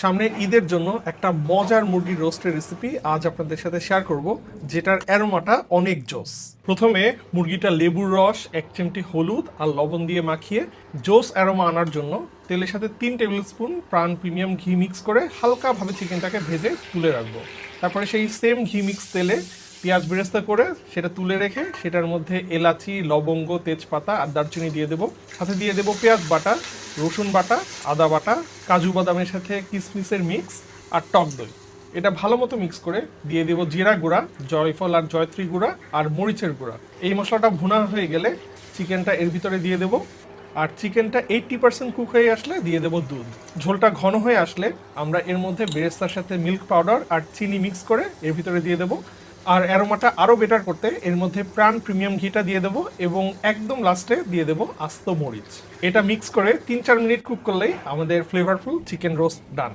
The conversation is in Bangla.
সামনে ঈদের জন্য একটা মজার মুরগির রোস্টের রেসিপি আজ আপনাদের সাথে শেয়ার করব, যেটার অ্যারোমাটা অনেক জোস। প্রথমে মুরগিটা লেবুর রস, এক চিমটি হলুদ আর লবণ দিয়ে মাখিয়ে জোস অ্যারোমা আনার জন্য তেলের সাথে তিন টেবিল স্পুন প্রাণ প্রিমিয়াম ঘি মিক্স করে হালকাভাবে চিকেনটাকে ভেজে তুলে রাখব। তারপরে সেই সেম ঘি মিক্স তেলে পেঁয়াজ বেরেস্তা করে সেটা তুলে রেখে সেটার মধ্যে এলাচি, লবঙ্গ, তেজপাতা আর দারচিনি দিয়ে দেবো। সাথে দিয়ে দেবো পেঁয়াজ বাটা, রসুন বাটা, আদা বাটা, কাজু বাদামের সাথে কিশমিশের মিক্স আর টক দই। এটা ভালো মতো মিক্স করে দিয়ে দেবো জিরা গুঁড়া, জয়ফল আর জয়ত্রী গুঁড়া আর মরিচের গুঁড়া। এই মশলাটা ভুনা হয়ে গেলে চিকেনটা এর ভিতরে দিয়ে দেবো। আর চিকেনটা এইটটি পার্সেন্ট কুক হয়ে আসলে দিয়ে দেবো দুধ। ঝোলটা ঘন হয়ে আসলে আমরা এর মধ্যে বেরেস্তার সাথে মিল্ক পাউডার আর চিনি মিক্স করে এর ভিতরে দিয়ে দেবো। আর অ্যারোমাটা আরও বেটার করতে এর মধ্যে প্রাণ প্রিমিয়াম ঘিটা দিয়ে দেবো এবং একদম লাস্টে দিয়ে দেবো আস্ত মরিচ। এটা মিক্স করে তিন চার মিনিট কুক করলেই আমাদের ফ্লেভারফুল চিকেন রোস্ট ডান